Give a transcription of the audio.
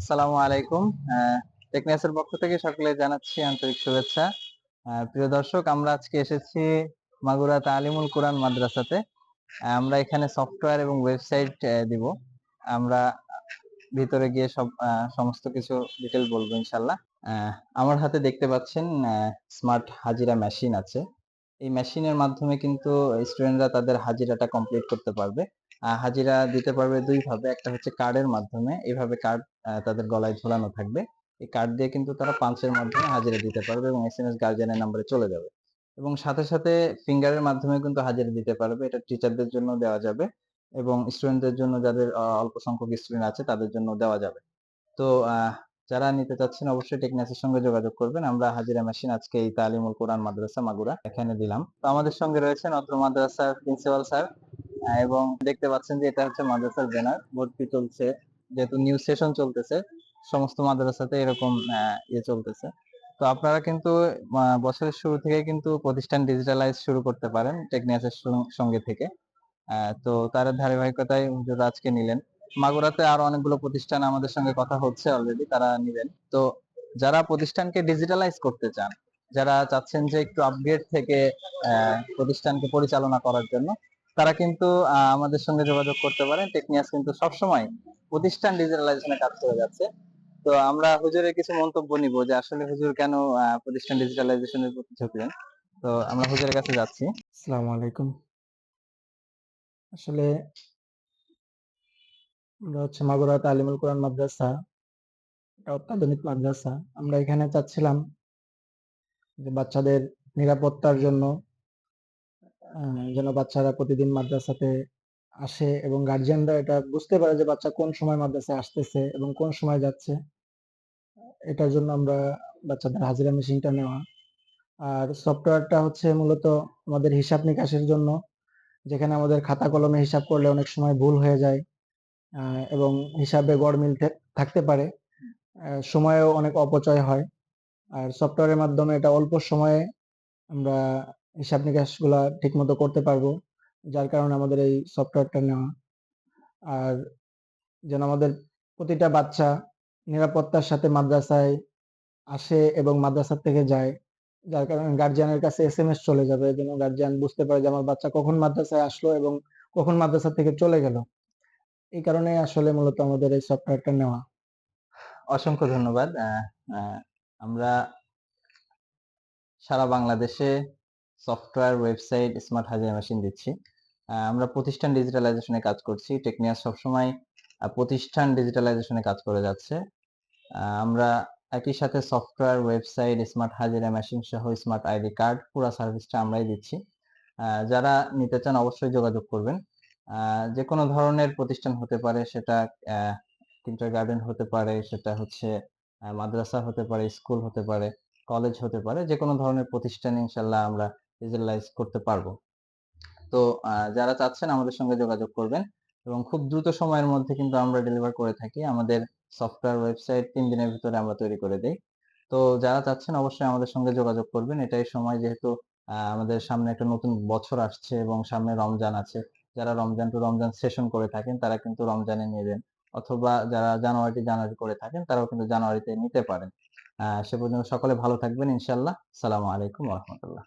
আসসালামু আলাইকুম। টেকনিয়াসের পক্ষ থেকে সকলে জানাচ্ছি আন্তরিক শুভেচ্ছা। প্রিয় দর্শক, আমরা আজকে এসেছি মাগুরা তালিমুল কোরআন মাদ্রাসাতে। আমরা এখানে সফটওয়্যার এবং ওয়েবসাইট দিব। আমরা ভিতরে গিয়ে সব সমস্ত কিছু ডিটেল বলব ইনশাল্লাহ আমার হাতে দেখতে পাচ্ছেন স্মার্ট হাজিরা মেশিন আছে। এই মেশিনের মাধ্যমে কিন্তু স্টুডেন্টরা তাদের হাজিরাটা কমপ্লিট করতে পারবে। হাজিরা দিতে পারবে দুই ভাবে। একটা হচ্ছে কার্ডের মাধ্যমে এইভাবে কার্ড তাদের গলায় ঝোলানো থাকবে। এই কার্ড দিয়ে কিন্তু তারা পাঞ্চের মাধ্যমে হাজিরা দিতে পারবে এবং এস এম গার্জিয়ানের নাম্বারে চলে যাবে। এবং সাথে সাথে ফিঙ্গারের মাধ্যমে কিন্তু হাজিরা দিতে পারবে। এটা টিচারদের জন্য দেওয়া যাবে এবং স্টুডেন্টদের জন্য যাদের অল্প সংখ্যক স্টুডেন্ট আছে তাদের জন্য দেওয়া যাবে। তো যারা নিতে চাচ্ছেন অবশ্যই টেকনিক্সের সঙ্গে যোগাযোগ করবেন। আমরা হাজিরা মেশিন আজকে এই তালিমুল কোরআন মাদ্রাসা মাগুরা এখানে দিলাম। তো আমাদের সঙ্গে রয়েছেন অত্র মাদ্রাসার প্রিন্সিপাল স্যার এবং দেখতে পাচ্ছেন যে এটা হচ্ছে মাদ্রাসার ব্যানার, ভর্তি চলছে, যেহেতু নিউ সেশন চলতেছে, সমস্ত মাদ্রাসাতে এরকম ইয়ে চলতেছে। তো আপনারা কিন্তু বছরের শুরু থেকে কিন্তু প্রতিষ্ঠান ডিজিটালাইজ শুরু করতে পারেন, টেকনিয়াসের সঙ্গে থেকে। তো তার ধারাবাহিকতায় হুজুর আজকে নিলেন। মাগুরাতে আরও অনেকগুলো প্রতিষ্ঠান আমাদের সঙ্গে কথা হচ্ছে অলরেডি তারা নিবেন। তো যারা প্রতিষ্ঠানকে ডিজিটালাইজ করতে চান, যারা চাচ্ছেন যে একটু আপগ্রেড থেকে প্রতিষ্ঠানকে পরিচালনা করার জন্য তারা কিন্তু আমাদের সঙ্গে যোগাযোগ করতে পারেন। টেকনিয়াস কিন্তু সবসময় প্রতিষ্ঠান ডিজিটালাইজেশনে কাজ করে যাচ্ছে। তো আমরা হুজুরের কিছু মন্তব্য নিব যে আসলে হুজুর কেন প্রতিষ্ঠান ডিজিটালাইজেশনের প্রতি ঝুঁকলেন তো আমরা হুজুরের কাছে যাচ্ছি। আসসালামু আলাইকুম। আসলে আমরা হচ্ছে মাগুরা তালিমুল কোরআন মাদ্রাসা, এটা অত্যাধুনিক মাদ্রাসা। আমরা এখানে চাচ্ছিলাম যে বাচ্চাদের নিরাপত্তার জন্য যেন বাচ্চারা প্রতিদিন মাদ্রাসাতে আসে এবং গার্জিয়ানরা এটা বুঝতে পারে যে বাচ্চা কোন সময় মাদ্রাসায় আসতেছে এবং কোন সময় যাচ্ছে। এটার জন্য আমরা বাচ্চাদের হাজিরা মেশিনটা নেওয়া। আর সফটওয়্যারটা হচ্ছে মূলত আমাদের হিসাব নিকাশের জন্য, যেখানে আমাদের খাতা কলমে হিসাব করলে অনেক সময় ভুল হয়ে যায় এবং হিসাবে গড়মিল থে- থাকতে পারে। সময়েও অনেক অপচয় হয়। আর সফটওয়্যারের মাধ্যমে এটা অল্প সময়ে আমরা হিসাব নিকাশগুলা ঠিক মতো করতে পারব, যার কারণে আমাদের এই সফটওয়্যারটা নেওয়া। আর যেন আমাদের প্রতিটা বাচ্চা নিরাপত্তার সাথে মাদ্রাসায় আসে এবং মাদ্রাসা থেকে যায়, যার কারণে গার্জিয়ানের কাছে এস এম এস চলে যাবে, যেন গার্জিয়ান বুঝতে পারে যে আমার বাচ্চা কখন মাদ্রাসায় আসলো এবং কখন মাদ্রাসা থেকে চলে গেল। এই কারণে আসলে মূলত আমাদের এই সফটওয়্যারটা নেওয়া। অসংখ্য ধন্যবাদ। আমরা সারা বাংলাদেশে সফটওয়্যার ওয়েবসাইট স্মার্ট হাজিরা মেশিন দিচ্ছি। আমরা প্রতিষ্ঠান ডিজিটালাইজেশনে কাজ করছি। টেকনিয়াস সবসময় প্রতিষ্ঠান ডিজিটালাইজেশনে কাজ করে যাচ্ছে। আমরা একই সাথে সফটওয়্যার ওয়েবসাইট স্মার্ট হাজিরা মেশিন সহ স্মার্ট আইডি কার্ড পুরো সার্ভিসটা আমরাই দিচ্ছি। যারা নিতে চান অবশ্যই যোগাযোগ করবেন। যে কোনো ধরনের প্রতিষ্ঠান হতে পারে, সেটা কিন্টার গার্ডেন হতে পারে, সেটা হচ্ছে মাদ্রাসা হতে পারে স্কুল হতে পারে কলেজ হতে পারে যে কোনো ধরনের প্রতিষ্ঠান ইনশাল্লাহ আমরা ডিজিটালাইজ করতে পারব। তো যারা চাচ্ছেন আমাদের সঙ্গে যোগাযোগ করবেন এবং খুব দ্রুত সময়ের মধ্যে কিন্তু আমরা ডেলিভার করে থাকি, আমাদের সফটওয়্যার ওয়েবসাইট তিন দিনের ভিতরে আমরা তৈরি করে দেই। তো, যারা চাচ্ছেন অবশ্যই আমাদের সঙ্গে যোগাযোগ করবেন। এটাই সময় যেহেতু আমাদের সামনে একটা নতুন বছর আসছে এবং সামনে রমজান আছে। যারা রমজান টু রমজান সেশন করে থাকেন, তারা কিন্তু রমজানে নেবেন। অথবা যারা জানুয়ারি জানুয়ারি করে থাকেন, তারাও কিন্তু জানুয়ারিতে নিতে পারেন। সে পর্যন্ত সকলে ভালো থাকবেন ইনশাল্লাহ সালামু আলাইকুম রহমতুল্লাহ।